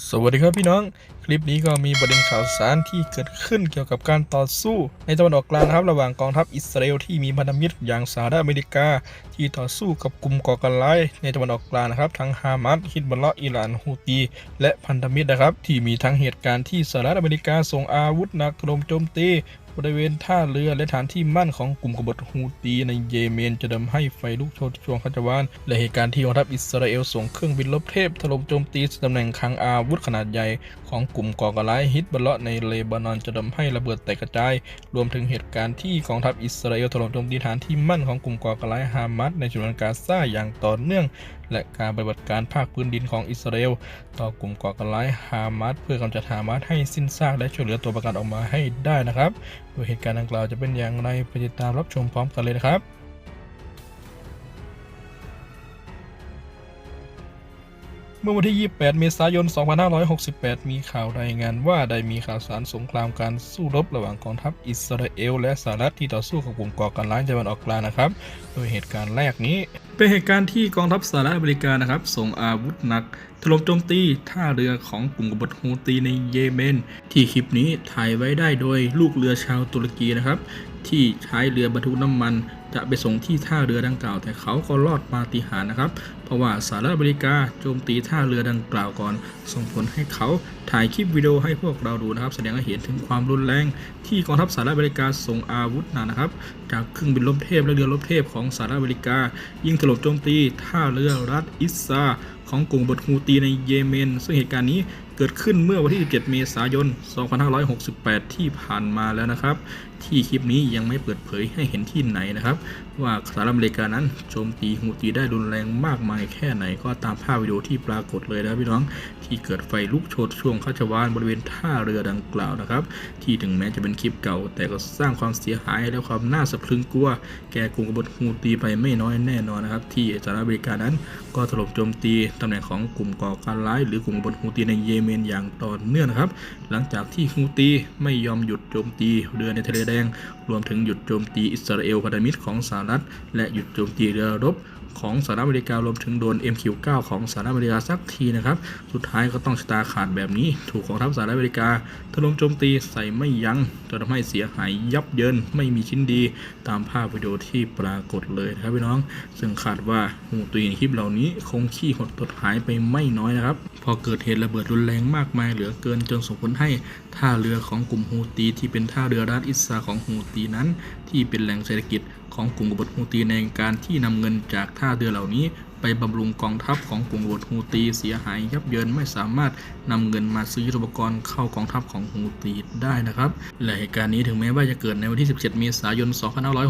สวัสดีครับพี่น้อง คลิปนี้ก็มีประเด็นข่าวสารที่เกิดขึ้นเกี่ยวกับการต่อสู้ ในตะวันออกกลางครับระหว่างกองทัพอิสราเอลที่มีพันธมิตรอย่างสหรัฐอเมริกา ที่ต่อสู้กับกลุ่มก่อการร้ายในตะวันออกกลางนะครับทั้งฮามาสฮิดบัลเลาะอิหร่านฮูตีและพันธมิตรนะครับที่มีทั้งเหตุการณ์ที่สหรัฐอเมริกาส่งอาวุธหนักถล่มโจมตี บริเวณท่าเรือและฐานที่มั่นของกลุ่มกบฏฮูตีในเยเมนจะทำให้ไฟลุกโชนช่วงคัจวานและเหตุการณ์ที่กองทัพอิสราเอลส่งเครื่องบินลบเทพถล่มโจมตีตำแหน่งคลังอาวุธขนาดใหญ่ของกลุ่มก่อการร้ายฮิตบัลเลาะในเลบานอนจะทำให้ระเบิดแตกกระจาย รวมถึงเหตุการณ์ที่กองทัพอิสราเอลถล่มโจมตีฐานที่มั่นของกลุ่มก่อการร้ายฮามาสในฉนวนกาซาอย่างต่อเนื่อง และการปฏิบัติการภาคพื้นดินของอิสราเอลต่อกลุ่มก่อการร้ายฮามาสเพื่อกำจัดฮามาสให้สิ้นซากและช่วยเหลือตัวประกันออกมาให้ได้นะครับ โดยเหตุการณ์ดังกล่าวจะเป็นอย่างไรไปติดตามรับชมพร้อมกันเลยนะครับ เมื่อวันที่ 28 เมษายน 2568 มีข่าวรายงานว่าได้มีข่าวสารสงครามการสู้รบระหว่างกองทัพอิสราเอลและสหรัฐที่ต่อสู้กับกลุ่มก่อการร้ายในตะวันออกกลางนะครับ โดยเหตุการณ์แรกนี้ เป็นเหตุการณ์ที่กองทัพสหรัฐอเมริกานะครับ ส่งอาวุธหนักถล่มโจมตีท่าเรือของกลุ่มกบฏฮูตีในเยเมน ที่คลิปนี้ถ่ายไว้ได้โดยลูกเรือชาวตุรกีนะครับที่ใช้เรือบรรทุกน้ำมัน จะไปส่งที่ท่าเรือดังกล่าว แต่เขาก็รอดปาฏิหาริย์นะครับ เพราะว่าสหรัฐอเมริกาโจมตีท่าเรือดังกล่าวก่อน ส่งผลให้เขาถ่ายคลิปวิดีโอให้พวกเราดูนะครับ แสดงให้เห็นถึงความรุนแรง ที่กองทัพสหรัฐอเมริกาส่งอาวุธหนักนะครับ จากเครื่องบินลบเทพและเรือลบเทพของสหรัฐอเมริกา ยิงถล่มโจมตีท่าเรือรัฐอิสซา ของกลุ่มบทฮูตีในเยเมน ซึ่งเหตุการณ์นี้เกิดขึ้นเมื่อวันที่ 17 เมษายน 2568 ที่ผ่านมาแล้วนะครับ ที่คลิปนี้ยังไม่เปิดเผยให้เห็นที่ไหนนะครับว่าสหรัฐอเมริกานั้นโจมตีฮูตีได้รุนแรงมากมายแค่ไหนก็ตามภาพวิดีโอที่ปรากฏเลยนะพี่น้องที่เกิดไฟลุกโชนช่วงคัจวานบริเวณท่าเรือดังกล่าวนะครับ ที่ถึงแม้จะเป็นคลิปเก่า แต่ก็สร้างความเสียหายและความน่าสะพรึงกลัว แก่กลุ่มกบฏฮูตีไปไม่น้อยแน่นอนนะครับ ที่สหรัฐอเมริกานั้น ก็ถล่มโจมตีตำแหน่งของกลุ่มก่อการร้าย หรือกลุ่มกบฏฮูตีในเยเมนอย่างต่อเนื่องนะครับ หลังจากที่ฮูตีไม่ยอมหยุดโจมตีเรือในทะเลแดง รวมถึงหยุดโจมตีอิสราเอลพันธมิตรของสหรัฐ และหยุดโจมตีเรือรบของสหรัฐอเมริการวมถึงโดน MQ9 ของสหรัฐอเมริกาสักทีนะครับ สุดท้ายก็ต้องชะตาขาดแบบนี้ ถูกกองทัพสหรัฐอเมริกาถล่มโจมตีใส่ไม่ยัง้งจนทำให้เสียหายยับเยินไม่มีชิ้นดี ตามภาพวิดีโอที่ปรากฏเลยนะครับพี่น้อง ซึ่งคาดว่าฮูตีในคลิปเหล่านี้คงขี้หดตดหายไปไม่น้อยนะครับ พอเกิดเหตุระเบิดรุนแรงมากมายเหลือเกินจนส่งผลให้ท่าเรือของกลุ่มฮูตีที่เป็นท่าเรือรัฐอิสซาของฮูตีนั้น ที่เป็นแหล่งเศรษฐกิจ ของกลุ่มกบฏฮูตีในการที่นำเงินจากท่าเรือเหล่านี้ ไปบำรุงกองทัพของกลุ่มกบฏฮูตีเสียหายยับเยินไม่สามารถนำเงินมาซื้อยุทธปกรณ์เข้ากองทัพของฮูตีได้นะครับและเหตุการณ์นี้ถึงแม้ว่าจะเกิดในวันที่ 17 เมษายน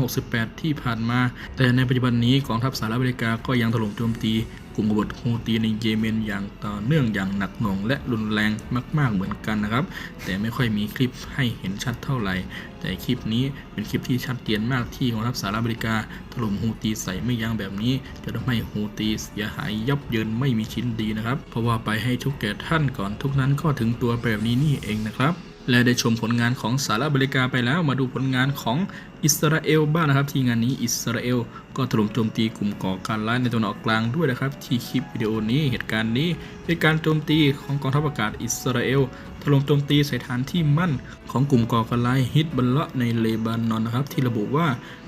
2568 ที่ผ่านมา แต่ในปัจจุบันนี้กองทัพสหรัฐอเมริกาก็ยังถล่มโจมตี กลุ่มกบฏฮูตีในเยเมนอย่างต่อเนื่องอย่างหนักหน่วงและรุนแรงมาก ๆเหมือนกันนะครับ แต่ไม่ค่อยมีคลิปให้เห็นชัดเท่าไหร่ แต่คลิปนี้เป็นคลิปที่ชัดเจนมากที่กองทัพสหรัฐอเมริกาถล่มฮูตีใส่ไม่ยั้งแบบนี้ จะทำให้ฮูตีเสียหายยับเยินไม่มีชิ้นดีนะครับ เพราะว่าไปให้ทุกแก่ท่านก่อนทุกนั้นก็ถึงตัวแบบนี้นี่เองนะครับ และได้ชมผลงานของสหรัฐอเมริกาไปแล้วมาดูผลงานของอิสราเอลบ้างนะครับ ที่งานนี้อิสราเอลก็ถล่มโจมตีกลุ่มก่อการร้ายในตะวันออกกลางด้วยนะครับ ที่คลิปวิดีโอนี้เหตุการณ์นี้เป็นการโจมตีของกองทัพอากาศอิสราเอลถล่มโจมตีใส่ฐานที่มั่นของกลุ่มก่อการร้ายฮิตบัลเลาะในเลบานอนนะครับ ที่ระบุว่า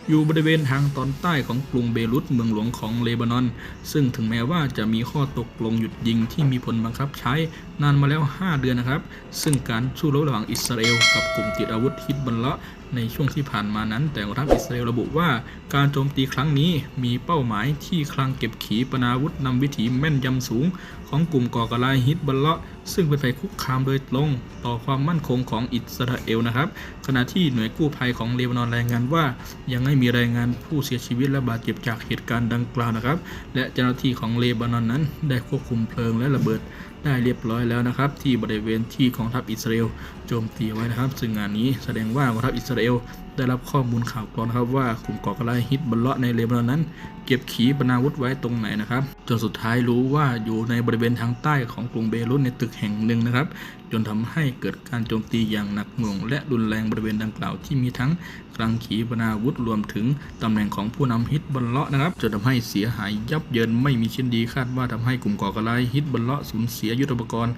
อยู่บริเวณทางตอนใต้ของกรุงเบรุตเมืองหลวงของเลบานอน ซึ่งถึงแม้ว่าจะมีข้อตกลงหยุดยิงที่มีผลบังคับใช้นานมาแล้ว 5 เดือนนะครับ ซึ่งการสู้รบระหว่างอิสราเอลกับกลุ่มติดอาวุธฮิตบัลเละในช่วงที่ผ่านมานั้น แต่กองทัพอิสราเอลระบุว่า การโจมตีครั้งนี้มีเป้าหมายที่คลังเก็บขีปนาวุธนำวิถีแม่นยำสูง ของกลุ่มก่อการร้ายฮิตบัลเละซึ่งเป็นภัยคุกคามโดยตรงต่อความมั่นคงของอิสราเอลนะครับ ขณะที่หน่วยกู้ภัยของเลบานอนรายงานว่า ยังไม่มีรายงานผู้เสียชีวิตและบาดเจ็บจากเหตุการณ์ดังกล่าวนะครับ และเจ้าหน้าที่ของเลบานอนนั้นได้ควบคุมเพลิงและระเบิด ได้เรียบร้อยแล้วนะครับ ที่บริเวณที่กองทัพอิสราเอลโจมตีไว้นะครับ ซึ่งงานนี้แสดงว่ากองทัพอิสราเอล ได้รับข้อมูลข่าวกรองนะครับว่ากลุ่มก่อการร้ายฮิตบัลเลาะในเลบานอนนั้น เก็บขีปนาวุธไว้ตรงไหนนะครับ จนสุดท้ายรู้ว่าอยู่ในบริเวณทางใต้ของกรุงเบรุตในตึกแห่งหนึ่งนะครับ จนทำให้เกิดการโจมตีอย่างหนักหน่วง และรุนแรงบริเวณดังกล่าวที่มีทั้งกลางขีปนาวุธรวมถึงตำแหน่งของผู้นำฮิตบัลเลาะนะครับจนทำให้เสียหายยับเยินไม่มีชิ้นดีคาดว่าทำให้กลุ่มก่อการร้ายฮิตบัลเลาะสูญเสียยุทธปกรณ์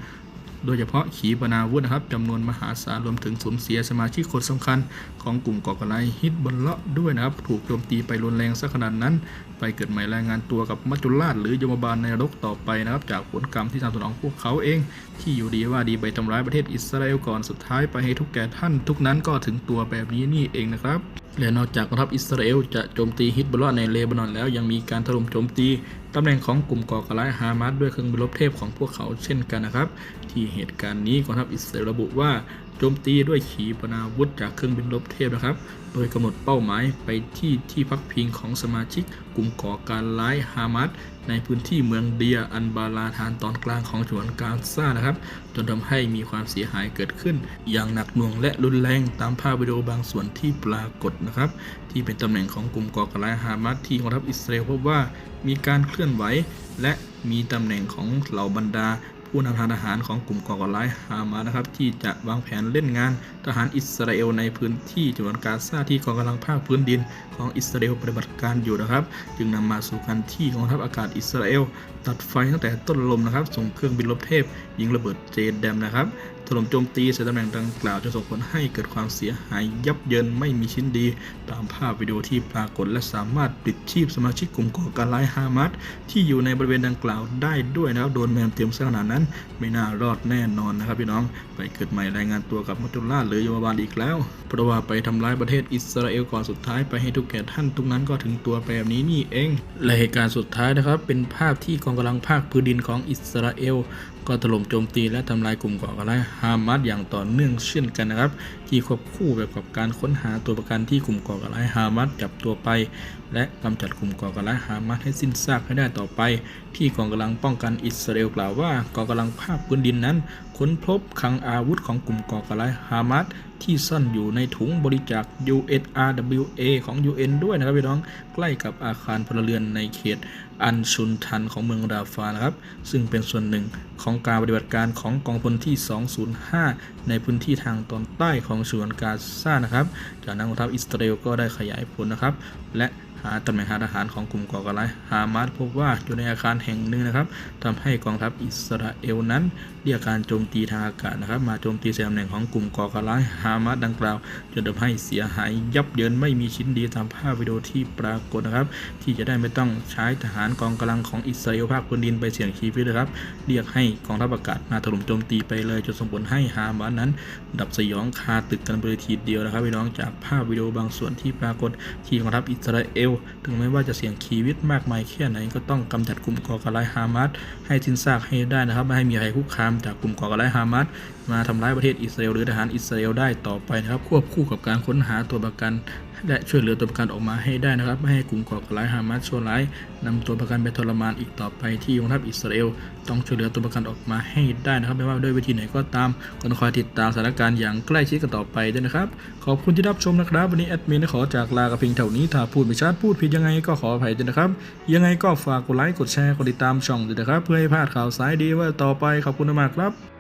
โดยเฉพาะขีปนาวุธนะครับจำนวนมหาศาลรวมถึงสูญเสียสมาชิกคนสำคัญ ของกลุ่มก่อการร้ายฮิตบอลเลาะด้วยนะครับ ถูกโจมตีไปรุนแรงซะขนาดนั้น ไปเกิดใหม่รายงานตัวกับมัจจุราชหรือยมบาลในนรกต่อไปนะครับ จากผลกรรมที่ทำสนองพวกเขาเอง ที่อยู่ดีว่าดีไปทำร้ายประเทศอิสราเอลก่อนสุดท้ายไปให้ทุกแก่ท่าน ทุกนั้นก็ถึงตัวแบบนี้นี่เองนะครับ และนอกจากกองทัพอิสราเอลจะโจมตีฮิตบอลลาะในเลบานอนแล้วยังมีการถล่มโจมตีตำแหน่งของกลุ่มก่อการร้ายฮามาสด้วยเครื่องบินรบเทพของพวกเขาเช่นกันนะครับ ที่เหตุการณ์นี้กองทัพอิสราเอลระบุว่า โจมตีด้วยขีปนาวุธจากเครื่องบินรบเทพนะครับ โดยกำหนดเป้าหมายไปที่ที่พักพิงของสมาชิกกลุ่มก่อการร้ายฮามาสในพื้นที่เมืองเดียอันบาลาทานตอนกลางของฉวนกาซานะครับ จนทำให้มีความเสียหายเกิดขึ้น อย่างหนักหน่วงและรุนแรงตามภาพวิดีโอบางส่วนที่ปรากฏนะครับ ที่เป็นตำแหน่งของกลุ่มก่อการร้ายฮามาสที่กองทัพอิสราเอลพบว่ามีการเคลื่อนไหวและมีตำแหน่งของเหล่าบรรดา ผู้นำทางทหารของกลุ่มก่อการร้ายฮามานะครับ ที่จะวางแผนเล่นงานทหารอิสราเอลในพื้นที่จังหวัดกาซาที่กองกำลังภาคพื้นดินของอิสราเอลปฏิบัติการอยู่นะครับ จึงนำมาสู่การที่กองทัพอากาศอิสราเอลตัดไฟตั้งแต่ต้นลมนะครับ ส่งเครื่องบินรบเทพยิงระเบิดเจดแดมนะครับ ถล่มโจมตีใส่ตำแหน่งดังกล่าวจนส่งผลให้เกิดความเสียหายยับเยินไม่มีชิ้นดี ตามภาพวิดีโอที่ปรากฏและสามารถปิดชีพสมาชิกกลุ่มก่อการร้ายฮามาสที่อยู่ในบริเวณดังกล่าวได้ด้วยนะครับโดนแมมเตรียมซะขนาดนั้น ไม่น่ารอดแน่นอนนะครับพี่น้อง ไปเกิดใหม่รายงานตัวกับมัจจุราหรือยมบาลอีกแล้ว เพราะว่าไปทำร้ายประเทศอิสราเอลก่อนสุดท้ายไปให้ทุกแก่ท่านทุกนั้นก็ถึงตัวไปแบบนี้นี่เองและเหตุการณ์สุดท้ายนะครับเป็นภาพที่กองกำลังภาคพื้นดินของอิสราเอล ก็ถล่มโจมตีและทำลายกลุ่มก่อการร้ายฮามาสอย่างต่อเนื่องเช่นกันนะครับ ที่ควบคู่แบบกับการค้นหาตัวประกันที่กลุ่มก่อการร้ายฮามาสจับตัวไป และกำจัดกลุ่มก่อการร้ายฮามาสให้สิ้นซากให้ได้ต่อไป ที่กองกำลังป้องกันอิสราเอลกล่าวว่ากองกำลังภาคพื้นดินนั้น ค้นพบคลังอาวุธของกลุ่มก่อการร้ายฮามาสที่ซ่อนอยู่ในถุงบริจาค UNRWA ของ UN ด้วยนะครับพี่น้องใกล้กับอาคารพลเรือนในเขต อันชุนทันของเมืองราฟานะครับ ซึ่งเป็นส่วนหนึ่งของการปฏิบัติการของกองพลที่ 205 ในพื้นที่ทางตอนใต้ของฉนวนกาซานะครับ จากนั้นกองทัพอิสราเอลก็ได้ขยายผลนะครับ และ หาตำแหน่งทหารของกลุ่มก่อการร้ายฮามาสพบว่าอยู่ในอาคารแห่งหนึ่งนะครับทำให้กองทัพอิสราเอลนั้นเรียกการโจมตีทางอากาศนะครับ มาโจมตีใส่ตำแหน่งของกลุ่มก่อการร้ายฮามาสดังกล่าวจนทำให้เสียหายยับเยินไม่มีชิ้นดีตามภาพวิดีโอที่ปรากฏนะครับ ที่จะได้ไม่ต้องใช้ทหารกองกำลังของอิสราเอลภาคพื้นดินไปเสี่ยงชีวิตนะครับ เรียกให้กองทัพอากาศมาถล่มโจมตีไปเลยจนส่งผลให้ฮามาสนั้น ดับสยองคาตึกกันเลยทีเดียวนะครับพี่น้องจากภาพวิดีโอบางส่วนที่ปรากฏที่กองทัพอิสราเอลถึงแม้ว่าจะเสี่ยงชีวิตมากมายแค่ไหนก็ต้องกำจัดกลุ่มก่อการร้ายฮามาสให้สิ้นซากให้ได้นะครับ ไม่ให้มีใครคุกคามจากกลุ่มก่อการร้ายฮามาสมาทำร้ายประเทศอิสราเอลหรือทหารอิสราเอลได้ต่อไปนะครับ ควบคู่กับการค้นหาตัวประกัน และช่วยเหลือตัวประกันออกมาให้ได้นะครับ ไม่ให้กลุ่มก่อการร้ายฮามาสชั่วร้ายนำตัวประกันไปทรมานอีกต่อไปที่กองทัพอิสราเอลต้องช่วยเหลือตัวประกันออกมาให้ได้นะครับไม่ว่าด้วยวิธีไหนก็ตามก็ต้องคอยติดตามสถานการณ์อย่างใกล้ชิดกันต่อไปด้วยนะครับ ขอบคุณที่รับชมนะครับ วันนี้แอดมินขอจากลากับเพียงเท่านี้ถ้าพูดไม่ชัดพูดผิดยังไงก็ขออภัยด้วยนะครับ ยังไงก็ฝากกดไลค์กดแชร์กดติดตามช่องด้วยนะครับ เพื่อให้พลาดข่าวสายดีว่าต่อไปขอบคุณมากครับ